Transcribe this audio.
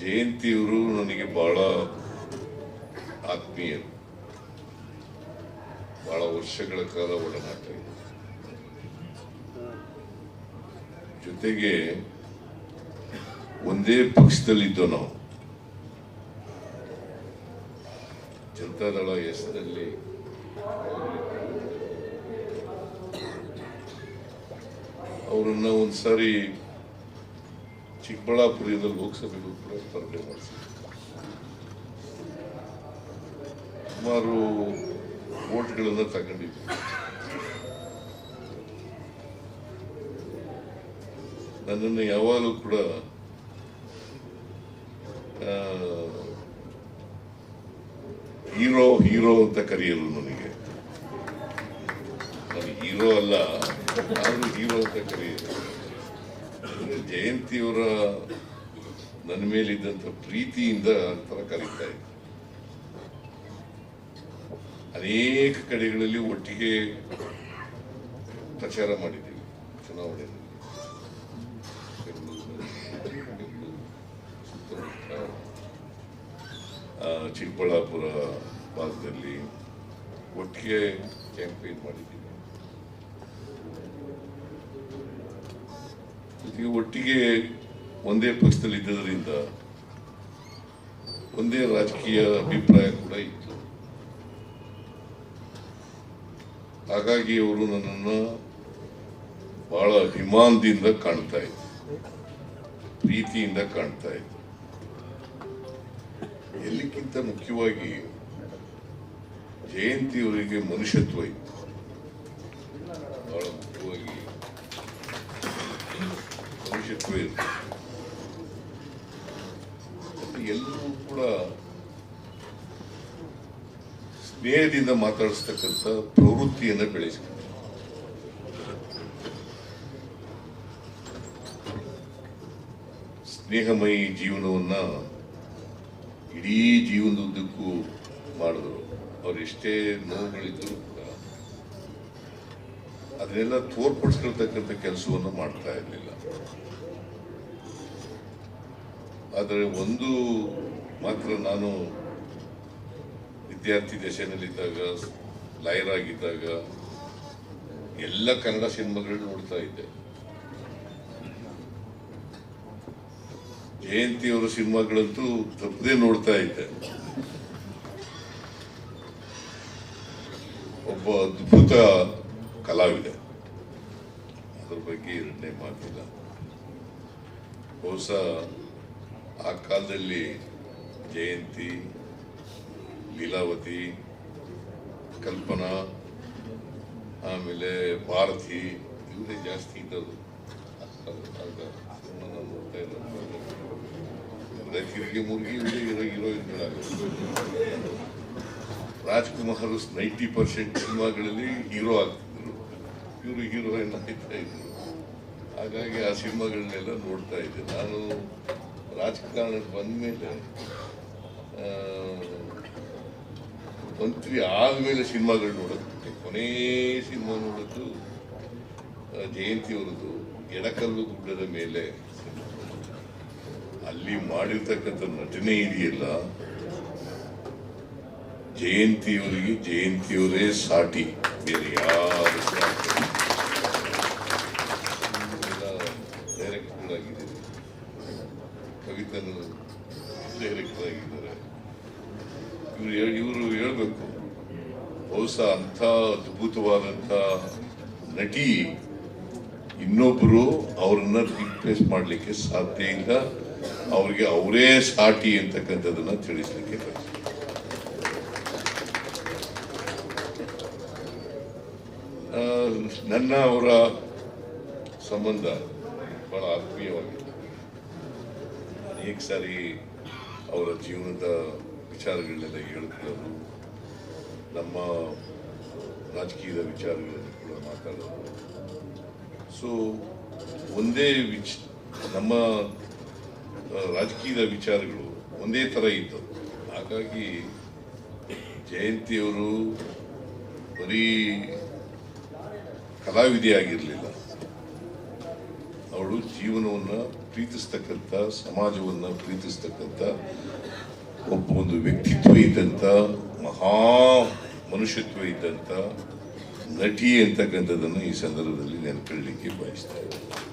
ಜಯಂತಿಯವರು ನನಗೆ ಬಹಳ ಆತ್ಮೀಯರು ಬಹಳ ವರ್ಷಗಳ ಕಾಲ ಒಡನಾಟ ಇದೆ. ಜೊತೆಗೆ ಒಂದೇ ಪಕ್ಷದಲ್ಲಿದ್ದೋ ನಾವು. ಜನತಾದಳ ಹೆಸರಲ್ಲಿ ಅವರನ್ನ ಒಂದ್ಸಾರಿ ಚಿಕ್ಕಬಳ್ಳಾಪುರದಿಂದ ಲೋಕಸಭೆಗೂ ಕೂಡ ಸ್ಪರ್ಧೆ ಸುಮಾರು ಓಟ್ಗಳನ್ನು ತಗೊಂಡಿದ್ರು. ನನ್ನನ್ನು ಯಾವಾಗಲೂ ಕೂಡ ಹೀರೋ ಹೀರೋ ಅಂತ ಕರೆಯಲು ನನಗೆ. ನಾನು ಹೀರೋ ಅಲ್ಲ ನಾನು ಹೀರೋ ಅಂತ ಕರೆಯಲು. ಜಯಂತಿಯವರ ನನ್ನ ಮೇಲಿದ್ದಂಥ ಪ್ರೀತಿಯಿಂದ ಅಂತರ ಕರೀತಾ ಅನೇಕ ಕಡೆಗಳಲ್ಲಿ ಒಟ್ಟಿಗೆ ಪ್ರಚಾರ ಮಾಡಿದ್ದೀವಿ ಚುನಾವಣೆಯಲ್ಲಿ. ಚಿಕ್ಕಬಳ್ಳಾಪುರ ಭಾಗದಲ್ಲಿ ಒಟ್ಟಿಗೆ ಕ್ಯಾಂಪೇನ್ ಮಾಡಿದ್ದೀವಿ. ಜೊತೆಗೆ ಒಟ್ಟಿಗೆ ಒಂದೇ ಪಕ್ಷದಲ್ಲಿ ಇದ್ದದರಿಂದ ಒಂದೇ ರಾಜಕೀಯ ಅಭಿಪ್ರಾಯ ಕೂಡ ಇತ್ತು. ಹಾಗಾಗಿ ಅವರು ನನ್ನನ್ನು ಬಹಳ ಅಭಿಮಾನದಿಂದ ಕಾಣ್ತಾ ಇದ್ರು. ಪ್ರೀತಿಯಿಂದ ಕಾಣ್ತಾ ಇದ್ರು. ಎಲ್ಲಕ್ಕಿಂತ ಮುಖ್ಯವಾಗಿ ಜಯಂತಿಯವರಿಗೆ ಮನುಷ್ಯತ್ವ ಇತ್ತು ಬಹಳ ಮುಖ್ಯವಾಗಿ ಮನುಷ್ಯತ್ವ ಇತ್ತು ಮತ್ತೆ ಎಲ್ಲರೂ ಕೂಡ ಸ್ನೇಹದಿಂದ ಮಾತಾಡಿಸ್ತಕ್ಕಂಥ ಪ್ರವೃತ್ತಿಯನ್ನು ಬೆಳೆಸಿ ಸ್ನೇಹಮಯಿ ಜೀವನವನ್ನ ಇಡೀ ಜೀವನದುದ್ದಕ್ಕೂ ಮಾಡಿದ್ರು. ಅವ್ರು ಎಷ್ಟೇ ನೋವುಗಳಿದ್ರು ಕೂಡ ಅದನ್ನೆಲ್ಲ ತೋರ್ಪಡಿಸ್ಕೊಳ್ತಕ್ಕಂಥ ಕೆಲಸವನ್ನು ಮಾಡ್ತಾ ಇರಲಿಲ್ಲ. ಆದರೆ ಒಂದು ಮಾತ್ರ ನಾನು ವಿದ್ಯಾರ್ಥಿ ದಶೆನಲ್ಲಿದ್ದಾಗ ಲಾಯರ್ ಆಗಿದ್ದಾಗ, ಎಲ್ಲ ಕನ್ನಡ ಸಿನಿಮಾಗಳನ್ನು ನೋಡ್ತಾ ಇದ್ದೆ. ಜಯಂತಿಯವರ ಸಿನಿಮಾಗಳಂತೂ ತಪ್ಪದೇ ನೋಡ್ತಾ ಇದ್ದೆ. ಒಬ್ಬ ಅದ್ಭುತ ಕಲಾವಿದೆ. ಅದ್ರ ಬಗ್ಗೆ ಎರಡನೇ ಮಾತಿಲ್ಲ. ಬಹುಶಃ ಆ ಕಾಲದಲ್ಲಿ ಜಯಂತಿ ಲೀಲಾವತಿ ಕಲ್ಪನಾ ಆಮೇಲೆ ಭಾರತಿ ಇವರೇ ಜಾಸ್ತಿ ಇದ್ದದು ಆಗ ಸಿನಿಮಾನ ನೋಡ್ತಾ ಇದ್ದ ತಿರುಗಿ ಮುರುಗಿ ಇವರೇ ಹೀರೋಯಿನ್ಗಳಾಗ ರಾಜ್ಕುಮಾರ್ ನೈಂಟಿ ಪರ್ಸೆಂಟ್ ಸಿನಿಮಾಗಳಲ್ಲಿ ಹೀರೋ ಆಗ್ತಿದ್ರು. ಇವರು ಹೀರೋಯಿನ್ ಆಗ್ತಾ ಇದ್ರು. ಹಾಗಾಗಿ ಆ ಸಿನಿಮಾಗಳನ್ನೆಲ್ಲ ನೋಡ್ತಾ ಇದ್ದೆ. ನಾನು ರಾಜಕಾರಣಕ್ಕೆ ಬಂದ್ಮೇಲೆ ಆ, ಮಂತ್ರಿ ಆದ್ಮೇಲೆ ಸಿನಿಮಾಗಳು ನೋಡೋದು ಕೊನೇ ಸಿನಿಮಾ ನೋಡೋದು ಜಯಂತಿ ಅವರದ್ದು, ಎಡಕಲ್ಲು ಗುಡ್ಡದ ಮೇಲೆ ಅಲ್ಲಿ ಮಾಡಿರ್ತಕ್ಕಂಥ ನಟನೆ ಇದೆಯಲ್ಲ ಜಯಂತಿಯವರಿಗೆ ಜಯಂತಿಯವರೇ ಸಾಟಿ. ಬೇರೆ ಯಾರು ಬಹುಶಃ ಅಂಥ ಅದ್ಭುತವಾದಂಥ ನಟಿ ಇನ್ನೊಬ್ಬರು ಅವ್ರನ್ನ ರಿಪ್ಲೇಸ್ ಮಾಡಲಿಕ್ಕೆ ಸಾಧ್ಯ ಇಲ್ಲ. ಅವ್ರಿಗೆ ಅವರೇ ಸಾಟಿ ಅಂತಕ್ಕಂಥದ್ದನ್ನು ತಿಳಿಸ್ಲಿಕ್ಕೆ ನನ್ನ ಅವರ ಸಂಬಂಧ ಬಹಳ ಆತ್ಮೀಯವಾಗಿದೆ. ಅನೇಕ ಸಾರಿ ಅವರ ಜೀವನದ ವಿಚಾರಗಳನ್ನೆಲ್ಲ ಹೇಳ್ಕೊಳ್ಳೋದು ನಮ್ಮ ರಾಜಕೀಯದ ವಿಚಾರಗಳನ್ನು ಕೂಡ ಮಾತಾಡೋದು. ಸೊ ಒಂದೇ ವಿಚ್, ನಮ್ಮ ರಾಜಕೀಯದ ವಿಚಾರಗಳು ಒಂದೇ ಥರ ಇದ್ದವು. ಹಾಗಾಗಿ, ಜಯಂತಿಯವರು ಬರೀ ಕಲಾವಿದೆ ಆಗಿರಲಿಲ್ಲ. ಅವಳು ಜೀವನವನ್ನು ಪ್ರೀತಿಸ್ತಕ್ಕಂಥ, ಸಮಾಜವನ್ನು ಪ್ರೀತಿಸ್ತಕ್ಕಂಥ, ಒಬ್ಬ ಒಂದು ವ್ಯಕ್ತಿತ್ವ ಇದ್ದಂಥ ಮಹಾ ಮನುಷ್ಯತ್ವ ಇದ್ದಂಥ ನಟಿ ಅಂತಕ್ಕಂಥದ್ದನ್ನು ಈ ಸಂದರ್ಭದಲ್ಲಿ ನೆನಪಿಡಲಿಕ್ಕೆ ಬಯಸ್ತಾ ಇದ್ದೀನಿ.